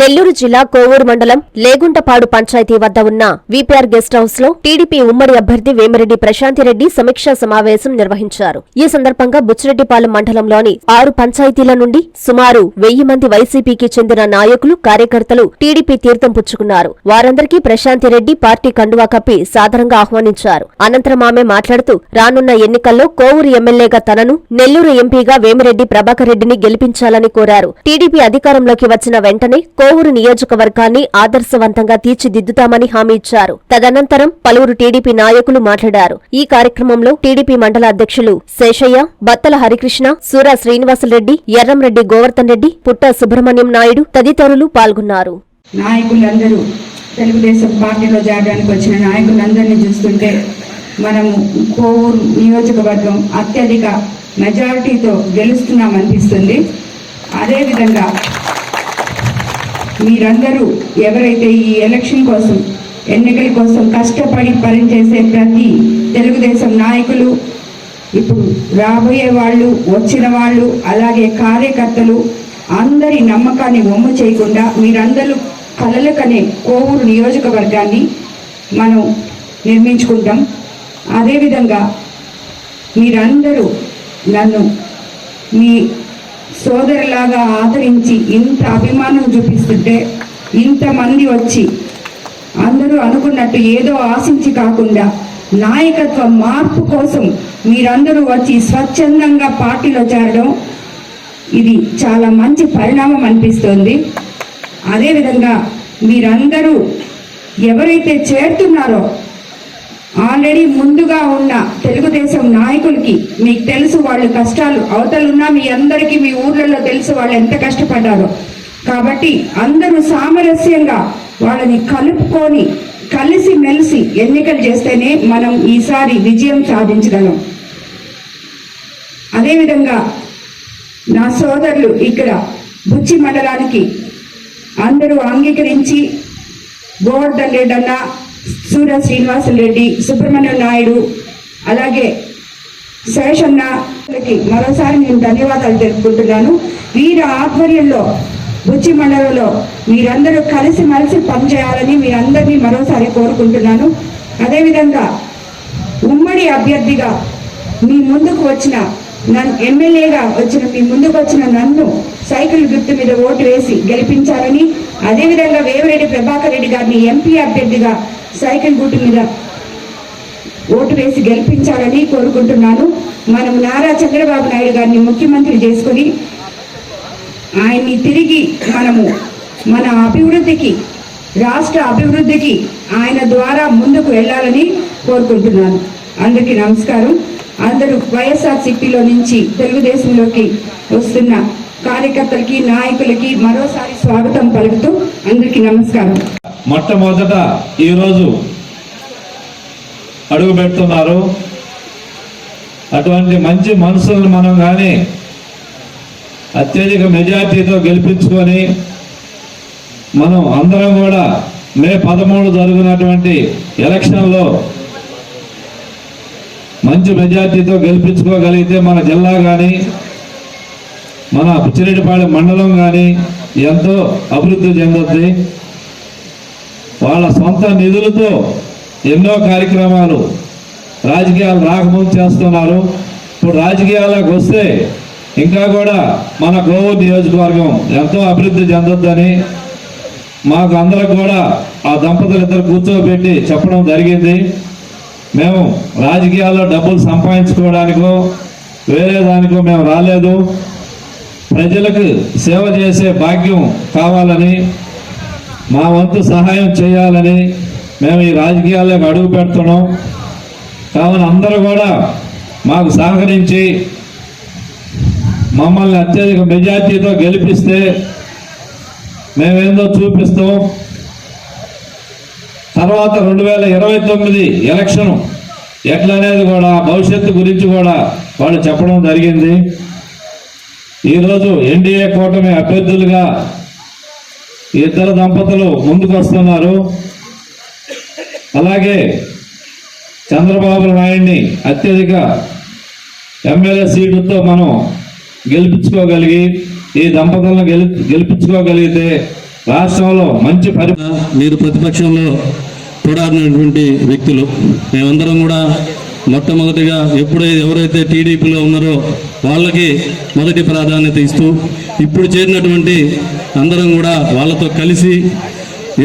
నెల్లూరు జిల్లా కోవూరు మండలం లేగుంటపాడు పంచాయతీ వద్ద ఉన్న వీపీఆర్ గెస్ట్ హౌస్లో టీడీపీ ఉమ్మడి అభ్యర్థి వేమిరెడ్డి ప్రశాంతిరెడ్డి సమీక్షా సమావేశం నిర్వహించారు. ఈ సందర్భంగా బుచ్చిరెడ్డిపాలెం మండలంలోని ఆరు పంచాయతీల నుండి సుమారు వెయ్యి మంది వైసీపీకి చెందిన నాయకులు కార్యకర్తలు టీడీపీ తీర్థం పుచ్చుకున్నారు. వారందరికీ ప్రశాంతిరెడ్డి పార్టీ కండువా కప్పి సాదరంగా ఆహ్వానించారు. అనంతరం ఆమె మాట్లాడుతూ రానున్న ఎన్నికల్లో కోవూరు ఎమ్మెల్యేగా తనను నెల్లూరు ఎంపీగా వేమిరెడ్డి ప్రభాకర్ రెడ్డిని గెలిపించాలని కోరారు. టీడీపీ అధికారంలోకి వచ్చిన వెంటనే కోవూరు నియోజకవర్గాన్ని ఆదర్శవంతంగా తీర్చిదిద్దుతామని హామీ ఇచ్చారు. తదనంతరం పలువురు టీడీపీ నాయకులు మాట్లాడారు. ఈ కార్యక్రమంలో టీడీపీ మండల అధ్యక్షులు శేషయ్య బత్తల హరికృష్ణ సూర శ్రీనివాసరెడ్డి ఎర్రంరెడ్డి గోవర్ధన్ రెడ్డి పుట్ట సుబ్రహ్మణ్యం నాయుడు తదితరులు పాల్గొన్నారు. నాయకులందరూ తెలుగుదేశం పార్టీలో చేరడానికి వచ్చిన నాయకులందరినీ చూస్తుంటే మనము కోవూరు నియోజకవర్గం అత్యధిక మెజారిటీతో గెలుస్తున్నామనిపిస్తుంది. అదేవిధంగా మీరందరూ ఎవరైతే ఈ ఎలక్షన్ కోసం ఎన్నికల కోసం కష్టపడి పనిచేసే ప్రతి తెలుగుదేశం నాయకులు ఇప్పుడు రాబోయే వాళ్ళు వచ్చిన వాళ్ళు అలాగే కార్యకర్తలు అందరి నమ్మకాన్ని ఒమ్ము చేయకుండా మీరందరూ కలలకనే కోవూరు నియోజకవర్గాన్ని మనం నిర్మించుకుంటాం. అదేవిధంగా మీరందరూ నన్ను మీ సోదరులాగా ఆదరించి ఇంత అభిమానం చూపిస్తుంటే ఇంతమంది వచ్చి అందరూ అనుకున్నట్టు ఏదో ఆశించి కాకుండా నాయకత్వ మార్పు కోసం మీరందరూ వచ్చి స్వచ్ఛందంగా పార్టీలో చేరడం ఇది చాలా మంచి పరిణామం అనిపిస్తోంది. అదేవిధంగా మీరందరూ ఎవరైతే చేరుతున్నారో ఆల్రెడీ ముందుగా ఉన్న తెలుగుదేశం నాయకులకి మీకు తెలుసు వాళ్ళ కష్టాలు అవతలున్నా మీ అందరికీ మీ ఊర్లలో తెలుసు వాళ్ళు ఎంత కష్టపడ్డారో. కాబట్టి అందరూ సామరస్యంగా వాళ్ళని కలుపుకొని కలిసి మెలిసి ఎన్నికలు చేస్తేనే మనం ఈసారి విజయం సాధించగలం. అదేవిధంగా నా సోదరులు ఇక్కడ బుచ్చి మండలానికి అందరూ అంగీకరించి గోవర్ధన్ రెడ్డి అన్న సూర్య శ్రీనివాసులు రెడ్డి సుబ్రహ్మణ్యం నాయుడు అలాగే శేషన్నకి మరోసారి నేను ధన్యవాదాలు తెలుపుకుంటున్నాను. వీరి ఆధ్వర్యంలో బుచ్చి మండలంలో మీరందరూ కలిసి మలిసి పనిచేయాలని మీరందరినీ మరోసారి కోరుకుంటున్నాను. అదేవిధంగా ఉమ్మడి అభ్యర్థిగా మీ ముందుకు వచ్చిన నన్ను ఎమ్మెల్యేగా వచ్చిన మీ ముందుకు వచ్చిన నన్ను సైకిల్ గుర్తు మీద ఓటు వేసి గెలిపించాలని అదేవిధంగా వేమిరెడ్డి ప్రభాకర్ రెడ్డి గారిని ఎంపీ అభ్యర్థిగా సైకిల్ గుర్తు మీద ఓటు వేసి గెలిపించాలని కోరుకుంటున్నాను. మనం నారా చంద్రబాబు నాయుడు గారిని ముఖ్యమంత్రి చేసుకొని ఆయన్ని తిరిగి మనము మన అభివృద్ధికి రాష్ట్ర అభివృద్ధికి ఆయన ద్వారా ముందుకు వెళ్ళాలని కోరుకుంటున్నాను. అందరికీ నమస్కారం. అందరూ వైఎస్ఆర్ సిటీలో నుంచి తెలుగుదేశంలోకి వస్తున్న కార్యకర్తలకి నాయకులకి మరోసారి స్వాగతం పలుకుతూ అందరికీ నమస్కారం. మొట్టమొదట ఈరోజు అడుగు పెడుతున్నారు అటువంటి మంచి మనసులను మనం కానీ అత్యధిక మెజార్టీతో గెలిపించుకొని మనం అందరం కూడా మే పదమూడు జరుగునటువంటి ఎలక్షన్లో మంచి మెజార్టీతో గెలిపించుకోగలిగితే మన జిల్లా కానీ మన పిచ్చిరెడ్డిపాళెం మండలం కానీ ఎంతో అభివృద్ధి చెందుద్ది. వాళ్ళ సొంత నిధులతో ఎన్నో కార్యక్రమాలు రాజకీయాలు రాకముందు చేస్తున్నారు. ఇప్పుడు రాజకీయాలకు వస్తే ఇంకా కూడా మన గోవూరు నియోజకవర్గం ఎంతో అభివృద్ధి చెందొద్దని మాకు అందరికి కూడా ఆ దంపతులు ఇద్దరు కూర్చోబెట్టి చెప్పడం జరిగింది. మేము రాజకీయాల్లో డబ్బులు సంపాదించుకోవడానికో వేరే దానికో మేము రాలేదు. ప్రజలకు సేవ చేసే భాగ్యం కావాలని మా వంతు సహాయం చేయాలని మేము ఈ రాజకీయాల్లోకి అడుగు పెడుతున్నాం. కావున అందరూ కూడా మాకు సహకరించి మమ్మల్ని అత్యధిక మెజార్టీతో గెలిపిస్తే మేమేందో చూపిస్తాం. తర్వాత రెండు వేల ఇరవై తొమ్మిది ఎలక్షన్ ఎట్లనేది కూడా భవిష్యత్తు గురించి కూడా వాళ్ళు చెప్పడం జరిగింది. ఈరోజు ఎన్డీఏ కూటమి అభ్యర్థులుగా ఇద్దరు దంపతులు ముందుకు వస్తున్నారు. అలాగే చంద్రబాబు నాయుడిని అత్యధిక ఎమ్మెల్యే సీటుతో మనం గెలిపించుకోగలిగి ఈ దంపతులను గెలి గెలిపించుకోగలిగితే రాష్ట్రంలో మంచి పరి మీరు ప్రతిపక్షంలో పోరాడినటువంటి వ్యక్తులు. మేమందరం కూడా మొట్టమొదటిగా ఎప్పుడైతే ఎవరైతే టీడీపీలో ఉన్నారో వాళ్ళకి మొదటి ప్రాధాన్యత ఇస్తూ ఇప్పుడు చేరినటువంటి అందరం కూడా వాళ్ళతో కలిసి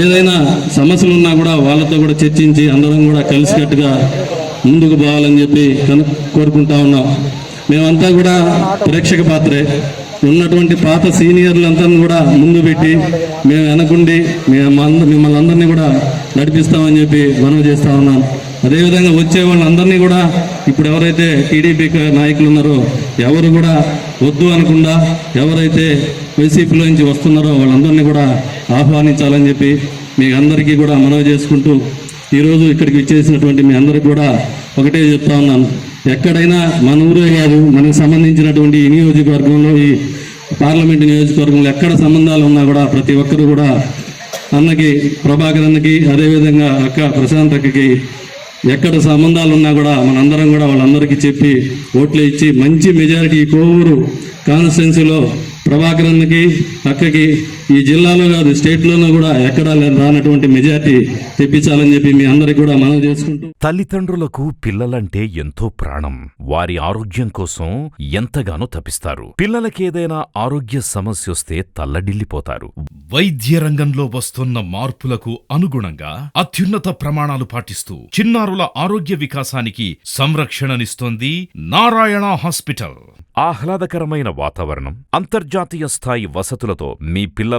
ఏదైనా సమస్యలు ఉన్నా కూడా వాళ్ళతో కూడా చర్చించి అందరం కూడా కలిసికట్టుగా ముందుకు పోవాలని చెప్పి కోరుకుంటా ఉన్నాం. మేమంతా కూడా ప్రేక్షక పాత్రే. ఉన్నటువంటి పాత సీనియర్లంతా కూడా ముందు పెట్టి మేము వెనకుండి మేము మిమ్మల్ని అందరినీ కూడా నడిపిస్తామని చెప్పి మనవి చేస్తా ఉన్నాం. అదేవిధంగా వచ్చే వాళ్ళందరినీ కూడా ఇప్పుడు ఎవరైతే టీడీపీ నాయకులు ఉన్నారో ఎవరు కూడా వద్దు అనకుండా ఎవరైతే వైసీపీలో నుంచి వస్తున్నారో వాళ్ళందరినీ కూడా ఆహ్వానించాలని చెప్పి మీ అందరికీ కూడా మనవి చేసుకుంటూ ఈరోజు ఇక్కడికి వచ్చేసినటువంటి మీ అందరికి కూడా ఒకటే చెప్తా ఉన్నాను. ఎక్కడైనా మన ఊరే కాదు మనకు సంబంధించినటువంటి ఈ నియోజకవర్గంలో ఈ పార్లమెంట్ నియోజకవర్గంలో ఎక్కడ సంబంధాలు ఉన్నా కూడా ప్రతి ఒక్కరు కూడా అన్నకి ప్రభాకర్ అన్నకి అదేవిధంగా అక్క ప్రశాంత్ అక్కకి ఎక్కడ సంబంధాలు ఉన్నా కూడా మనందరం కూడా వాళ్ళందరికీ చెప్పి ఓట్లు ఇచ్చి మంచి మెజారిటీ కోవూరు కాన్స్టిట్యున్సీలో ప్రభాకరన్కి పక్కకి అక్కకి ఈ జిల్లాలో కాదు స్టేట్లోనూ కూడా ఎక్కడా రానటువంటి మెజారిటీ తెప్పించాలని చెప్పి మీ అందరికి కూడా మనవి చేసుకుంటూ తల్లిదండ్రులకు పిల్లలంటే ఎంతో ప్రాణం. వారి ఆరోగ్యం కోసం ఎంతగానో తపిస్తారు పిల్లలకేదైనా ఆరోగ్య సమస్యొస్తే తల్లడిల్లిపోతారు. వైద్య రంగంలో వస్తున్న మార్పులకు అనుగుణంగా అత్యున్నత ప్రమాణాలు పాటిస్తూ చిన్నారుల ఆరోగ్య వికాసానికి సంరక్షణనిస్తోంది నారాయణ హాస్పిటల్. ఆహ్లాదకరమైన వాతావరణం అంతర్జాతీయ స్థాయి వసతులతో మీ పిల్లల